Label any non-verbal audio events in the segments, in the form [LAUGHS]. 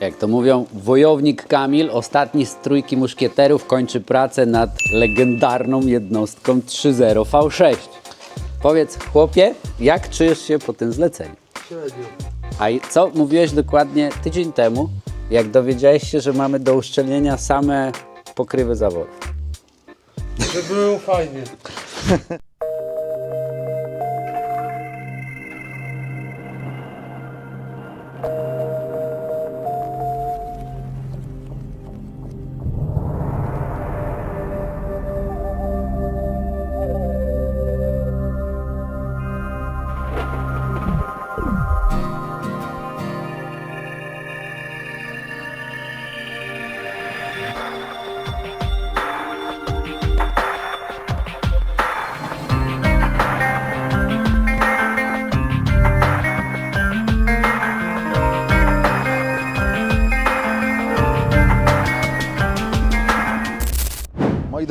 Jak to mówią, wojownik Kamil, ostatni z trójki muszkieterów, kończy pracę nad legendarną jednostką 3.0 V6. Powiedz, chłopie, jak czujesz się po tym zleceniu? Średnio. A i co mówiłeś dokładnie tydzień temu, jak dowiedziałeś się, że mamy do uszczelnienia same pokrywy zaworów? Że było fajnie. [LAUGHS]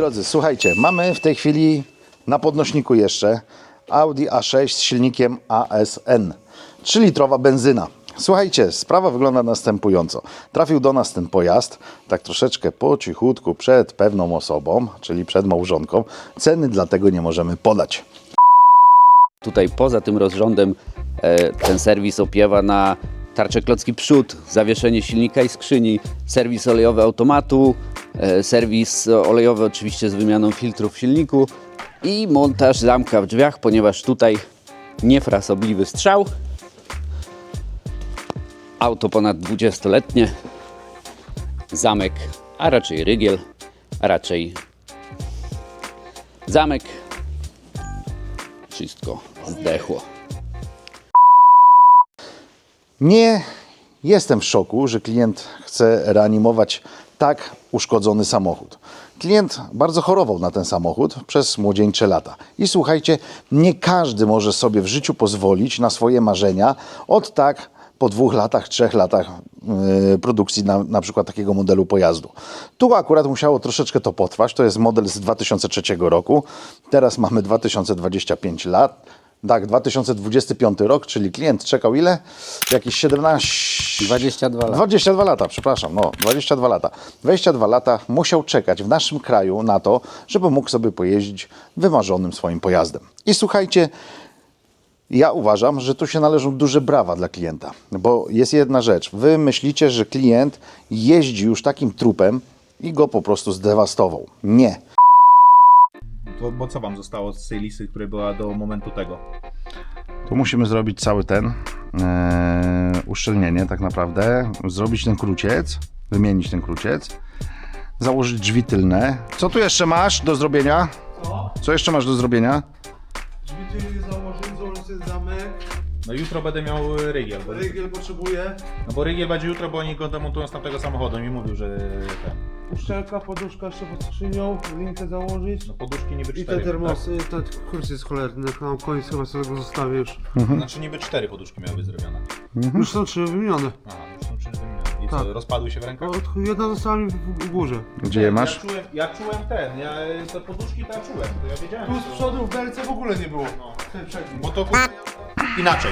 drodzy, słuchajcie, mamy w tej chwili na podnośniku jeszcze Audi A6 z silnikiem ASN, 3-litrowa benzyna. Słuchajcie, sprawa wygląda następująco. Trafił do nas ten pojazd, tak troszeczkę po cichutku przed pewną osobą, czyli przed małżonką. Ceny dlatego nie możemy podać. Tutaj poza tym rozrządem e, ten serwis opiewa na tarcze klocki przód, zawieszenie silnika i skrzyni, serwis olejowy automatu, serwis olejowy oczywiście z wymianą filtrów w silniku i montaż zamka w drzwiach, ponieważ tutaj niefrasobliwy strzał. Auto ponad 20-letnie, zamek, a raczej rygiel, a raczej zamek wszystko zdechło. Nie jestem w szoku, że klient chce reanimować tak uszkodzony samochód. Klient bardzo chorował na ten samochód przez młodzieńcze lata. I słuchajcie, nie każdy może sobie w życiu pozwolić na swoje marzenia od tak po dwóch latach, trzech latach yy, produkcji na, na przykład takiego modelu pojazdu. Tu akurat musiało troszeczkę to potrwać. To jest model z 2003 roku. Teraz mamy 2025 lat. Tak, 2025 rok, czyli klient czekał ile? Jakieś 17... 22 lata. 22 lata, przepraszam, no 22 lata. 22 lata musiał czekać w naszym kraju na to, żeby mógł sobie pojeździć wymarzonym swoim pojazdem. I słuchajcie, ja uważam, że tu się należą duże brawa dla klienta, bo jest jedna rzecz. Wy myślicie, że klient jeździ już takim trupem i go po prostu zdewastował. Nie. Bo, bo co wam zostało z tej listy, która była do momentu tego? Tu musimy zrobić cały ten e, uszczelnienie tak naprawdę, zrobić ten kruciec, wymienić ten kruciec, założyć drzwi tylne. Co tu jeszcze masz do zrobienia? Co? Co jeszcze masz do zrobienia? Drzwi tyły założyć, założyć zamek. No jutro będę miał rygiel. Bo, Rygiel potrzebuje. no bo rygiel będzie jutro, bo oni go demontują z tamtego samochodu. Mi mówił, że ten. Uszczelka, poduszka jeszcze pod skrzynią. Linkę założyć. No poduszki niby I cztery. te termosy, ten kurs jest cholerny, na koniec chyba sobie go zostawię już. Tak? Znaczy niby cztery poduszki miały być zrobione. Już są trzy wymienione. Aha, już są trzy wymienione. I Tak. co, rozpadły się w rękach? O, Jedna została mi w, w górze. Gdzie je masz? Ja czułem, ja czułem ten, ja te poduszki to ja czułem, to ja wiedziałem. Tu że z to- przodu w belce w ogóle nie było. Ten przedni. Bo to kur- inaczej.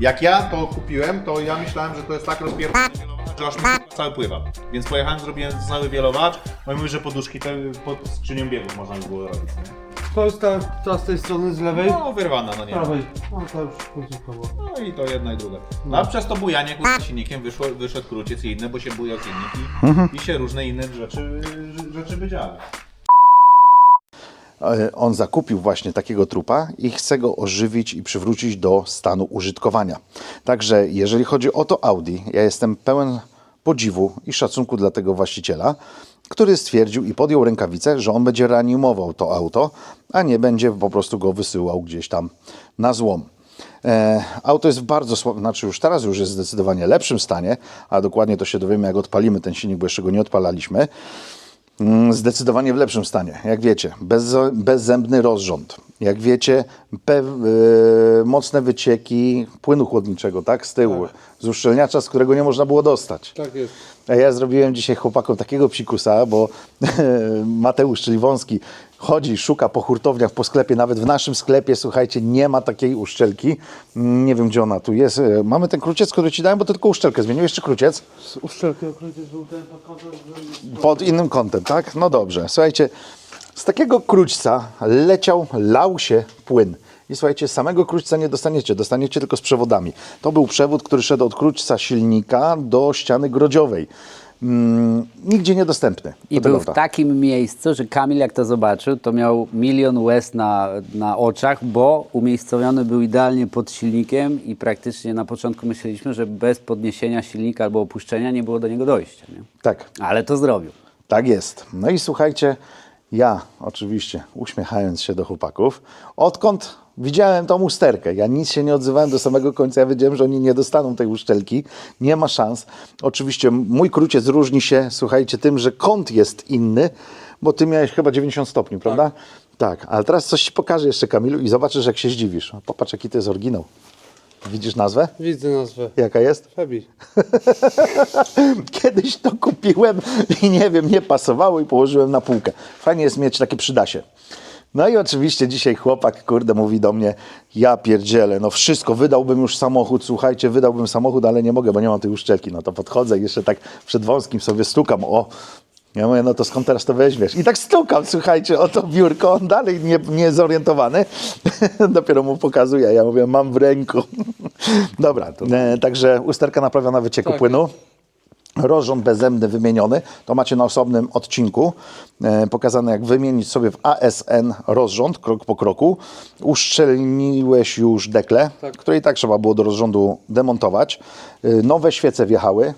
Jak ja to kupiłem, to ja myślałem, że to jest tak że aż cały pływa. Więc pojechałem, zrobiłem cały wielowacz. No i mówię, że poduszki te pod skrzynią biegów można by było robić. Nie? To jest ta, ta z tej strony, z lewej. No wyrwana, no nie. Prawej. No to już końcówka była. No i to jedna i druga. No a przez to bujanie kurwa, silnikiem wyszło, wyszedł kruciec i inne, bo się bujał silnik i, i się różne inne rzeczy, rzeczy wydziały. E, On zakupił właśnie takiego trupa i chce go ożywić i przywrócić do stanu użytkowania. Także jeżeli chodzi o to Audi, ja jestem pełen podziwu i szacunku dla tego właściciela, który stwierdził i podjął rękawicę, że on będzie reanimował to auto, a nie będzie po prostu go wysyłał gdzieś tam na złom. E, auto jest w bardzo słabym, znaczy już teraz już jest zdecydowanie lepszym stanie, a dokładnie to się dowiemy jak odpalimy ten silnik, bo jeszcze go nie odpalaliśmy. Mm, Zdecydowanie w lepszym stanie, jak wiecie. Bez, bezzębny rozrząd. jak wiecie, pe, e, mocne wycieki płynu chłodniczego, tak? Z tyłu, z uszczelniacza, z którego nie można było dostać. Tak jest. A ja zrobiłem dzisiaj chłopakom takiego psikusa, bo [LAUGHS] Mateusz, czyli Wąski, chodzi, szuka po hurtowniach, po sklepie, nawet w naszym sklepie, słuchajcie, nie ma takiej uszczelki. Mm, Nie wiem, gdzie ona tu jest. E, Mamy ten kruciec, który ci dałem, bo to tylko uszczelkę zmienił. Jeszcze kruciec Z uszczelki okryty żółte pod kątem. pod innym kątem, tak? No dobrze. Słuchajcie, z takiego krućca leciał, lał się płyn. I słuchajcie, samego krućca nie dostaniecie, dostaniecie tylko z przewodami. To był przewód, który szedł od krućca silnika do ściany grodziowej. Mm, nigdzie niedostępny. I był prawda. w takim miejscu, że Kamil jak to zobaczył, to miał milion łez na, na oczach, bo umiejscowiony był idealnie pod silnikiem i praktycznie na początku myśleliśmy, że bez podniesienia silnika albo opuszczenia nie było do niego dojścia. Nie? Tak. Ale to zrobił. Tak jest. No i słuchajcie, ja oczywiście uśmiechając się do chłopaków, odkąd widziałem tą usterkę, ja nic się nie odzywałem do samego końca, ja wiedziałem, że oni nie dostaną tej uszczelki, nie ma szans. Oczywiście mój kruciec różni się, słuchajcie, tym, że kąt jest inny, bo ty miałeś chyba 90 stopni, prawda? Tak, ale teraz coś ci pokażę jeszcze Kamilu i zobaczysz jak się zdziwisz. Popatrz jaki to jest oryginał. Widzisz nazwę? Widzę nazwę. Jaka jest? Febi. [LAUGHS] Kiedyś to kupiłem i nie wiem, nie pasowało i położyłem na półkę. Fajnie jest mieć takie przydasie. No i oczywiście dzisiaj chłopak, kurde, mówi do mnie, ja pierdzielę, no wszystko, wydałbym już samochód, słuchajcie, wydałbym samochód, ale nie mogę, bo nie mam tej uszczelki. No to podchodzę i jeszcze tak przed wąskim sobie stukam, o, ja mówię, no to skąd teraz to weźmiesz? I tak stukam, słuchajcie, o to biurko, on dalej nie, nie zorientowany, [LAUGHS] dopiero mu pokazuje, ja mówię, mam w ręku. [LAUGHS] Dobra, e, także usterka naprawiona wycieku Tak. płynu. Rozrząd bezemny wymieniony, to macie na osobnym odcinku e, pokazane jak wymienić sobie w ASN rozrząd krok po kroku. Uszczelniłeś już dekle, Tak. które i tak trzeba było do rozrządu demontować. E, nowe świece wjechały.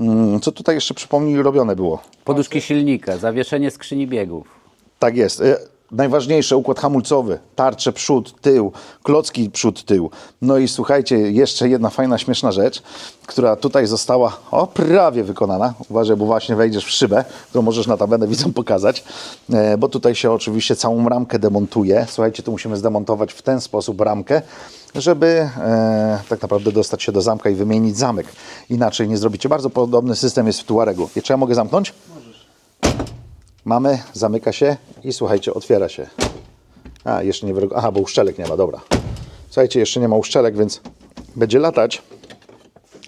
Mm, Co tutaj jeszcze przypomnij robione było? Poduszki silnika, zawieszenie skrzyni biegów. Tak jest. Najważniejsze, układ hamulcowy, tarcze przód, tył, klocki przód, tył. No i słuchajcie, jeszcze jedna fajna, śmieszna rzecz, która tutaj została o, prawie wykonana. Uważaj, bo właśnie wejdziesz w szybę, którą możesz na tabelę widzom pokazać, e, bo tutaj się oczywiście całą ramkę demontuje. Słuchajcie, tu musimy zdemontować w ten sposób ramkę, żeby e, tak naprawdę dostać się do zamka i wymienić zamek. Inaczej nie zrobicie. Bardzo podobny system jest w Tuaregu. Czy ja mogę zamknąć? Mamy, zamyka się i słuchajcie, otwiera się. A, jeszcze nie wyrog... Aha, bo uszczelek nie ma, dobra. Słuchajcie, jeszcze nie ma uszczelek, więc będzie latać,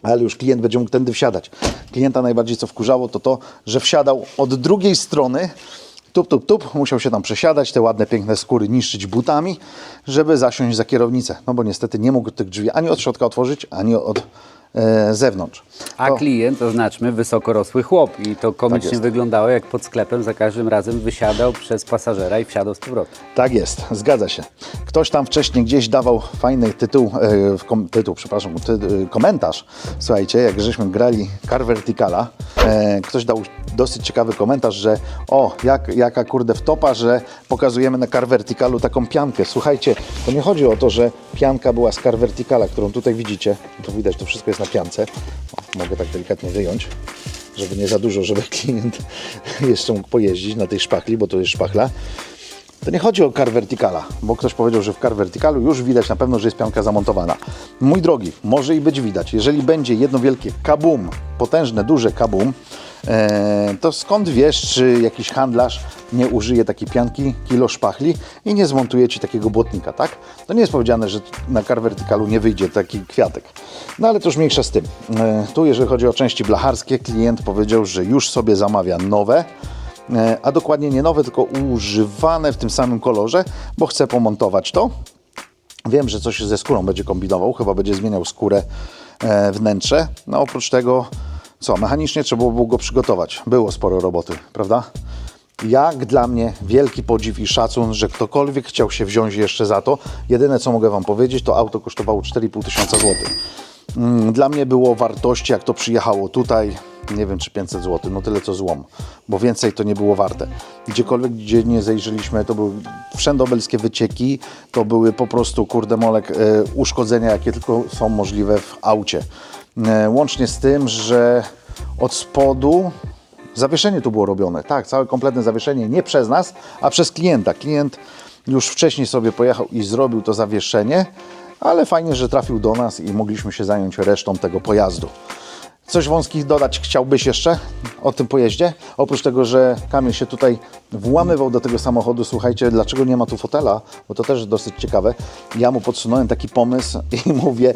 ale już klient będzie mógł tędy wsiadać. Klienta najbardziej co wkurzało, to to, że wsiadał od drugiej strony, tup, tup, tup, musiał się tam przesiadać, te ładne, piękne skóry niszczyć butami, żeby zasiąść za kierownicę. No bo niestety nie mógł tych drzwi ani od środka otworzyć, ani od zewnątrz. A To- klient, oznaczmy, wysokorosły chłop. I to komicznie jest. wyglądało, jak pod sklepem za każdym razem wysiadał przez pasażera i wsiadał z powrotem. Tak jest, zgadza się. Ktoś tam wcześniej gdzieś dawał fajny tytuł, e, tytuł, przepraszam, ty, e, komentarz. Słuchajcie, jak żeśmy grali Car Verticala, e, ktoś dał dosyć ciekawy komentarz, że o, jak, jaka kurde wtopa, że pokazujemy na Car Verticalu taką piankę. Słuchajcie, to nie chodzi o to, że pianka była z Car którą tutaj widzicie. To widać, to wszystko jest na piance. O, mogę tak delikatnie wyjąć żeby nie za dużo, żeby [LAUGHS] klient jeszcze mógł pojeździć na tej szpachli, bo to jest szpachla. To nie chodzi o car verticala, bo ktoś powiedział, że w car verticalu już widać na pewno, że jest pianka zamontowana. Mój drogi, może i być widać. Jeżeli będzie jedno wielkie kabum, potężne, duże kabum, to skąd wiesz, czy jakiś handlarz nie użyje takiej pianki, kilo szpachli i nie zmontuje Ci takiego błotnika, tak? To nie jest powiedziane, że na car verticalu nie wyjdzie taki kwiatek. No ale to już mniejsza z tym. E, tu jeżeli chodzi o części blacharskie, klient powiedział, że już sobie zamawia nowe, E, a dokładnie nie nowe, tylko używane w tym samym kolorze, bo chcę pomontować to. Wiem, że coś ze skórą będzie kombinował, chyba będzie zmieniał skórę e, wnętrze. No oprócz tego, co, mechanicznie trzeba było go przygotować. Było sporo roboty, prawda? Jak dla mnie wielki podziw i szacun, że ktokolwiek chciał się wziąć jeszcze za to. Jedyne co mogę Wam powiedzieć, to auto kosztowało 4,5 tysiąca złotych. Mm, Dla mnie było wartości, jak to przyjechało tutaj, nie wiem czy 500 zł, no tyle co złom, bo więcej to nie było warte. Gdziekolwiek, gdzie nie zajrzeliśmy, to były wszędobelskie wycieki, to były po prostu, kurde molek, e, uszkodzenia, jakie tylko są możliwe w aucie. E, Łącznie z tym, że od spodu Zawieszenie tu było robione, tak, całe kompletne zawieszenie, nie przez nas, a przez klienta. Klient już wcześniej sobie pojechał i zrobił to zawieszenie, ale fajnie, że trafił do nas i mogliśmy się zająć resztą tego pojazdu. Coś wąskich dodać chciałbyś jeszcze o tym pojeździe? Oprócz tego, że Kamil się tutaj włamywał do tego samochodu, słuchajcie, dlaczego nie ma tu fotela, bo to też dosyć ciekawe. Ja mu podsunąłem taki pomysł [LAUGHS] i mówię,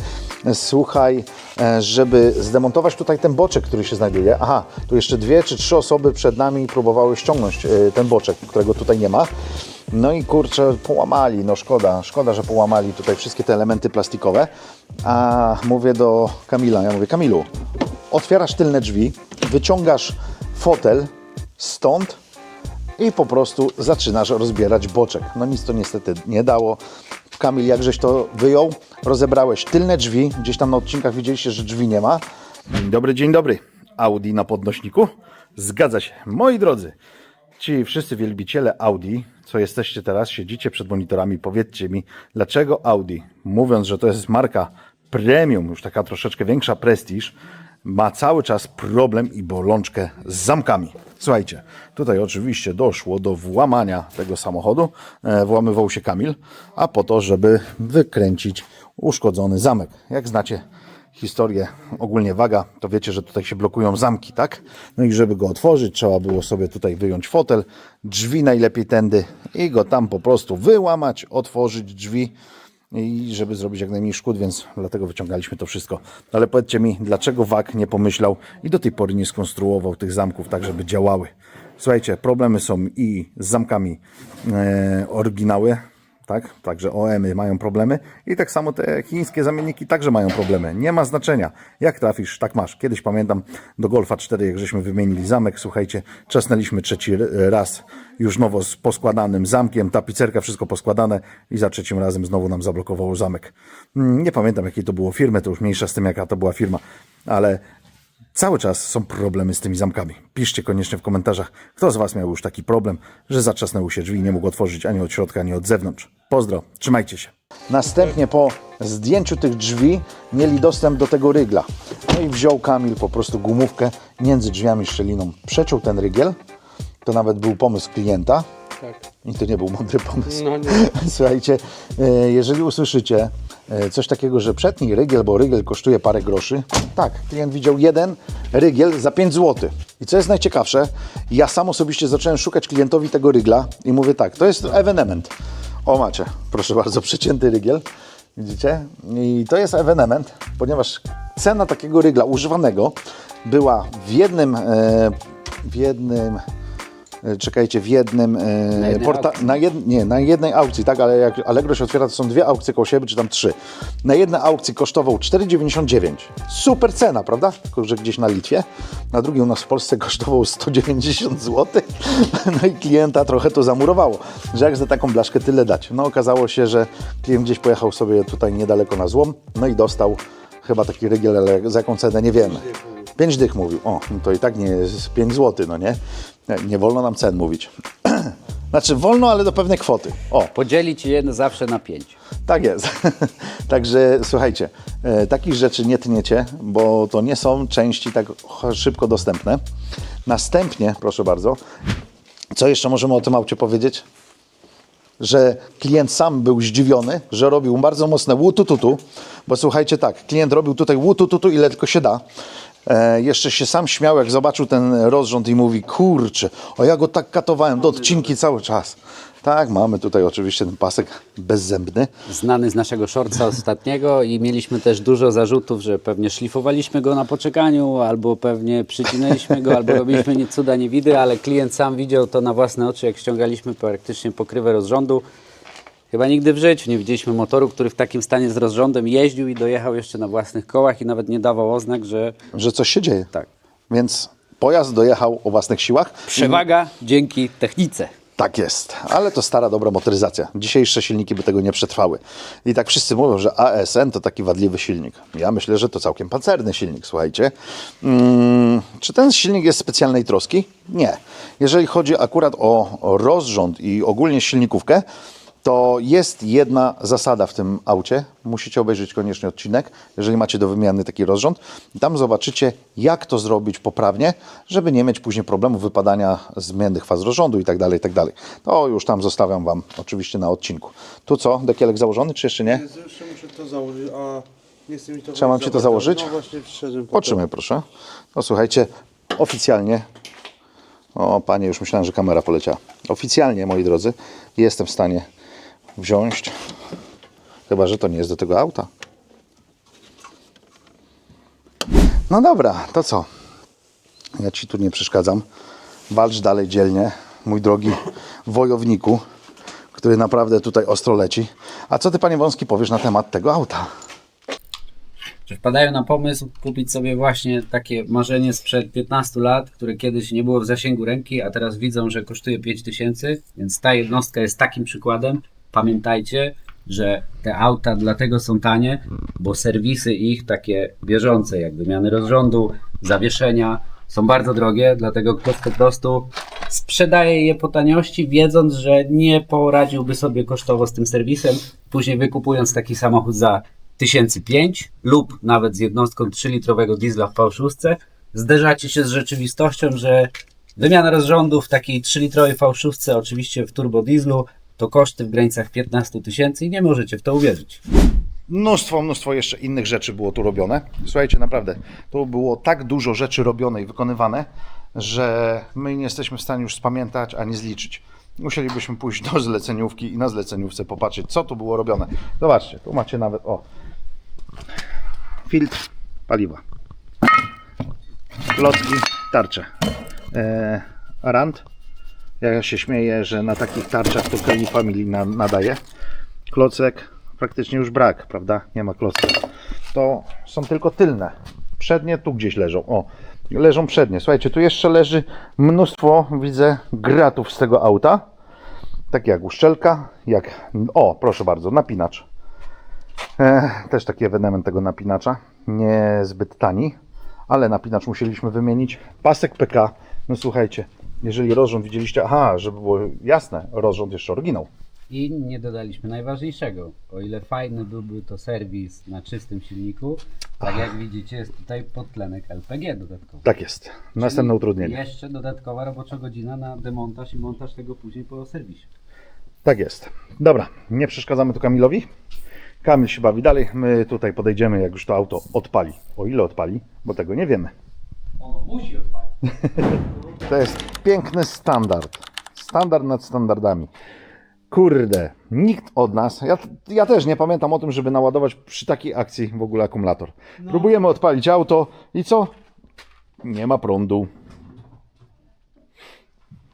słuchaj, e, żeby zdemontować tutaj ten boczek, który się znajduje. Aha, tu jeszcze dwie czy trzy osoby przed nami próbowały ściągnąć e, ten boczek, którego tutaj nie ma. No i kurczę, połamali, no szkoda, szkoda, że połamali tutaj wszystkie te elementy plastikowe. A mówię do Kamila, ja mówię, Kamilu, otwierasz tylne drzwi, wyciągasz fotel stąd i po prostu zaczynasz rozbierać boczek. No nic to niestety nie dało. Kamil, jakżeś to wyjął, rozebrałeś tylne drzwi, gdzieś tam na odcinkach widzieliście, że drzwi nie ma. Dzień dobry, dzień dobry. Audi na podnośniku? Zgadza się. Moi drodzy, ci wszyscy wielbiciele Audi, co jesteście teraz, siedzicie przed monitorami, powiedzcie mi, dlaczego Audi, mówiąc, że to jest marka premium, już taka troszeczkę większa prestiż, ma cały czas problem i bolączkę z zamkami. Słuchajcie, tutaj oczywiście doszło do włamania tego samochodu. E, włamywał się Kamil, a po to, żeby wykręcić uszkodzony zamek. Jak znacie historię, ogólnie waga, to wiecie, że tutaj się blokują zamki, tak? No i żeby go otworzyć, trzeba było sobie tutaj wyjąć fotel, drzwi najlepiej tędy i go tam po prostu wyłamać, otworzyć drzwi i żeby zrobić jak najmniej szkód, więc dlatego wyciągaliśmy to wszystko. Ale powiedzcie mi, dlaczego WAG nie pomyślał i do tej pory nie skonstruował tych zamków tak, żeby działały? Słuchajcie, problemy są i z zamkami e, oryginały, tak? Także OEM-y mają problemy i tak samo te chińskie zamienniki także mają problemy. Nie ma znaczenia. Jak trafisz, tak masz. Kiedyś pamiętam do Golfa 4, jak żeśmy wymienili zamek, słuchajcie, czasnęliśmy trzeci raz już nowo z poskładanym zamkiem, tapicerka, wszystko poskładane i za trzecim razem znowu nam zablokowało zamek. Mm, Nie pamiętam jakiej to było firmy, to już mniejsza z tym jaka to była firma, ale Cały czas są problemy z tymi zamkami. Piszcie koniecznie w komentarzach, kto z Was miał już taki problem, że zatrzasnęły się drzwi i nie mógł otworzyć ani od środka, ani od zewnątrz. Pozdro, trzymajcie się. Następnie po zdjęciu tych drzwi mieli dostęp do tego rygla. No i wziął Kamil po prostu gumówkę między drzwiami i szczeliną. Przeciął ten rygiel. To nawet był pomysł klienta. Tak. I to nie był mądry pomysł. No nie. [LAUGHS] Słuchajcie, e, jeżeli usłyszycie e, coś takiego, że przetnij rygiel, bo rygiel kosztuje parę groszy. Tak, klient widział jeden rygiel za 5 zł. I co jest najciekawsze, ja sam osobiście zacząłem szukać klientowi tego rygla i mówię tak, to jest ewenement. O macie, proszę bardzo, przecięty rygiel. Widzicie? I to jest ewenement, ponieważ cena takiego rygla używanego była w jednym, e, w jednym czekajcie, w jednym e, jednej porta- na, jed- nie, na jednej aukcji, tak, ale jak Allegro się otwiera, to są dwie aukcje koło siebie, czy tam trzy. Na jednej aukcji kosztował 4,99. Super cena, prawda? Tylko, że gdzieś na Litwie. Na drugiej u nas w Polsce kosztował 190 zł. [LAUGHS] No i klienta trochę to zamurowało, że jak za taką blaszkę tyle dać. No okazało się, że klient gdzieś pojechał sobie tutaj niedaleko na złom, no i dostał chyba taki rygiel, ale za jaką cenę nie wiemy. 5 dych mówił. O, no to i tak nie jest 5 zł, no nie? Nie, nie wolno nam cen mówić. [CLEARS THROAT] znaczy wolno, ale do pewnej kwoty. O, Podzielić je zawsze na pięć. tak jest. [LAUGHS] Także słuchajcie, e, takich rzeczy nie tniecie, bo to nie są części tak szybko dostępne. Następnie, proszę bardzo, co jeszcze możemy o tym aucie powiedzieć? że klient sam był zdziwiony, że robił bardzo mocne łutututu, bo słuchajcie tak, klient robił tutaj łutututu ile tylko się da. E, jeszcze się sam śmiał, jak zobaczył ten rozrząd i mówi, kurczę, o ja go tak katowałem do odcinki cały czas. Tak, mamy tutaj oczywiście ten pasek bezzębny. Znany z naszego shortsa ostatniego i mieliśmy też dużo zarzutów, że pewnie szlifowaliśmy go na poczekaniu, albo pewnie przycinaliśmy go, albo robiliśmy nie cuda niewidy, ale klient sam widział to na własne oczy, jak ściągaliśmy praktycznie pokrywę rozrządu. Chyba nigdy w życiu nie widzieliśmy motoru, który w takim stanie z rozrządem jeździł i dojechał jeszcze na własnych kołach i nawet nie dawał oznak, że Że coś się dzieje. tak. Więc pojazd dojechał o własnych siłach. Przewaga dzięki technice. Tak jest, ale to stara, dobra motoryzacja. Dzisiejsze silniki by tego nie przetrwały. I tak wszyscy mówią, że ASN to taki wadliwy silnik. Ja myślę, że to całkiem pancerny silnik, słuchajcie. Mm, czy ten silnik jest specjalnej troski? Nie. Jeżeli chodzi akurat o rozrząd i ogólnie silnikówkę, to jest jedna zasada w tym aucie. Musicie obejrzeć koniecznie odcinek, jeżeli macie do wymiany taki rozrząd. Tam zobaczycie, jak to zrobić poprawnie, żeby nie mieć później problemu wypadania zmiennych faz rozrządu i tak dalej, i tak dalej. To już tam zostawiam Wam oczywiście na odcinku. Tu co, dekielek założony, czy jeszcze nie? Jeszcze muszę to założyć, a nie chcę mi to Trzeba mam ci to założyć? No właśnie wszedłem po Otrzymaj proszę. No słuchajcie, oficjalnie, o panie, już myślałem, że kamera poleciała. Oficjalnie, moi drodzy, jestem w stanie wziąć, chyba, że to nie jest do tego auta. No dobra, to co? Ja ci tu nie przeszkadzam. Walcz dalej dzielnie, mój drogi wojowniku, który naprawdę tutaj ostro leci. A co ty, panie Wąski, powiesz na temat tego auta? Wpadają na pomysł kupić sobie właśnie takie marzenie sprzed 15 lat, które kiedyś nie było w zasięgu ręki, a teraz widzą, że kosztuje 5000, więc ta jednostka jest takim przykładem. Pamiętajcie, że te auta dlatego są tanie, bo serwisy ich takie bieżące, jak wymiany rozrządu, zawieszenia, są bardzo drogie, dlatego ktoś po prostu sprzedaje je po taniości, wiedząc, że nie poradziłby sobie kosztowo z tym serwisem, później wykupując taki samochód za 1005 lub nawet z jednostką 3-litrowego diesla w V6, zderzacie się z rzeczywistością, że wymiana rozrządu w takiej 3-litrowej V6, oczywiście w turbodieslu, to koszty w granicach 15 tysięcy i nie możecie w to uwierzyć. mnóstwo, mnóstwo jeszcze innych rzeczy było tu robione. Słuchajcie, naprawdę, tu było tak dużo rzeczy robione i wykonywane, że my nie jesteśmy w stanie już spamiętać ani zliczyć. Musielibyśmy pójść do zleceniówki i na zleceniówce popatrzeć, co tu było robione. Zobaczcie, tu macie nawet, o, filtr paliwa, klocki, tarcze, e, rand. Ja się śmieję, że na takich tarczach to Kelly Family na, nadaje. Klocek praktycznie już brak, prawda? Nie ma klocka. To są tylko tylne. Przednie tu gdzieś leżą. O, leżą przednie. Słuchajcie, tu jeszcze leży mnóstwo, widzę, gratów z tego auta. Takie jak uszczelka, jak... O, proszę bardzo, napinacz. E, też taki ewenement tego napinacza. Niezbyt tani, ale napinacz musieliśmy wymienić. Pasek PK. No słuchajcie, jeżeli rozrząd widzieliście, aha, żeby było jasne, rozrząd jeszcze oryginał. I nie dodaliśmy najważniejszego. O ile fajny byłby to serwis na czystym silniku, tak jak widzicie jest tutaj podtlenek LPG dodatkowy. Tak jest. Następne Czyli utrudnienie. Jeszcze dodatkowa robocza godzina na demontaż i montaż tego później po serwisie. Tak jest. Dobra, nie przeszkadzamy tu Kamilowi. Kamil się bawi dalej. My tutaj podejdziemy, jak już to auto odpali. O ile odpali, bo tego nie wiemy. Ono musi odpalić. To jest piękny standard. Standard nad standardami. Kurde, nikt od nas, ja, ja też nie pamiętam o tym, żeby naładować przy takiej akcji w ogóle akumulator. Próbujemy odpalić auto i co? Nie ma prądu.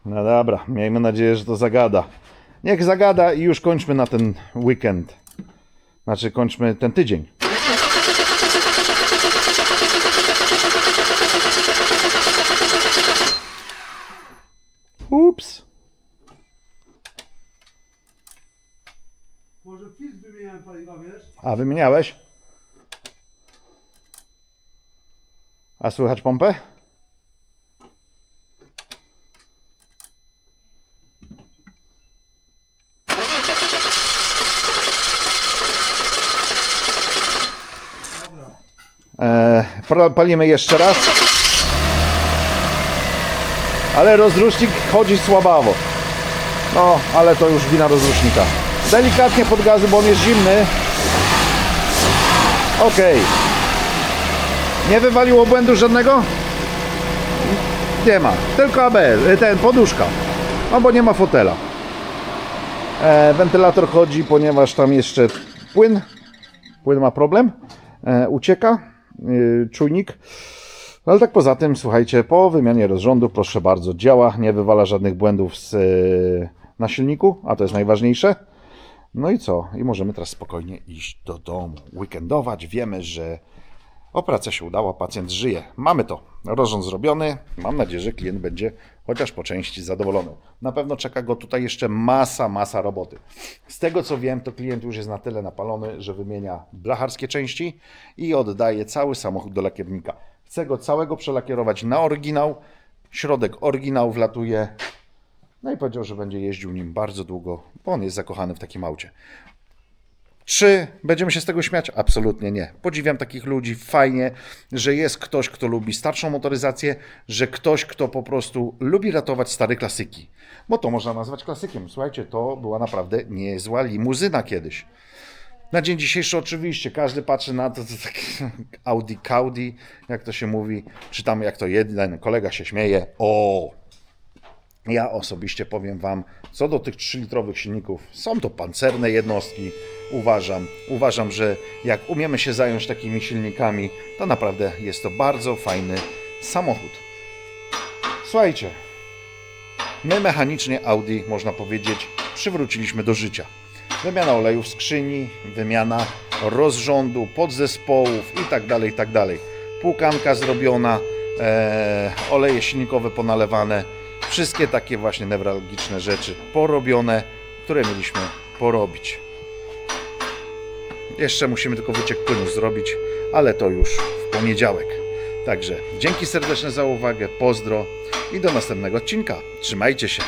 No dobra, miejmy nadzieję, że to zagada. Niech zagada i już kończmy na ten weekend. Znaczy kończmy ten tydzień. Ups. Może filtr wymieniałem paliwa, wiesz? A wymieniałeś? A słychać pompę? E, palimy jeszcze raz. Ale rozrusznik chodzi słabawo. No, ale to już wina rozrusznika. Delikatnie pod gazy, bo on jest zimny. Okej. Nie wywaliło błędu żadnego? Nie ma. Tylko ABL, y, ten, poduszka. No bo nie ma fotela. E, wentylator chodzi, ponieważ tam jeszcze płyn. Płyn ma problem. E, ucieka. Y, czujnik. No ale tak poza tym, słuchajcie, po wymianie rozrządu, proszę bardzo, działa, nie wywala żadnych błędów z, y, na silniku, a to jest najważniejsze. No i co? I możemy teraz spokojnie iść do domu, weekendować. Wiemy, że operacja się udała, pacjent żyje. Mamy to. Rozrząd zrobiony. Mam nadzieję, że klient będzie chociaż po części zadowolony. Na pewno czeka go tutaj jeszcze masa, masa roboty. Z tego co wiem, to klient już jest na tyle napalony, że wymienia blacharskie części i oddaje cały samochód do lakiernika. Chce go całego przelakierować na oryginał. Środek oryginał wlatuje No i powiedział, że będzie jeździł nim bardzo długo, bo on jest zakochany w takim aucie. Czy będziemy się z tego śmiać? Absolutnie nie. Podziwiam takich ludzi. Fajnie, że jest ktoś, kto lubi starszą motoryzację, że ktoś, kto po prostu lubi ratować stare klasyki. Bo to można nazwać klasykiem. Słuchajcie, to była naprawdę niezła limuzyna kiedyś. Na dzień dzisiejszy oczywiście każdy patrzy na to, to tak Audi Caudi, jak to się mówi, czy tam jak to jeden kolega się śmieje. O, ja osobiście powiem Wam, co do tych 3-litrowych silników, są to pancerne jednostki, uważam. Uważam, że jak umiemy się zająć takimi silnikami, to naprawdę jest to bardzo fajny samochód. Słuchajcie, my mechanicznie Audi, można powiedzieć, przywróciliśmy do życia. Wymiana oleju w skrzyni, wymiana rozrządu, podzespołów itd., itd. Płukanka zrobiona, e, oleje silnikowe ponalewane, wszystkie takie właśnie newralgiczne rzeczy porobione, które mieliśmy porobić. Jeszcze musimy tylko wyciek płynu zrobić, ale to już w poniedziałek. Także dzięki serdeczne za uwagę, pozdro i do następnego odcinka. Trzymajcie się.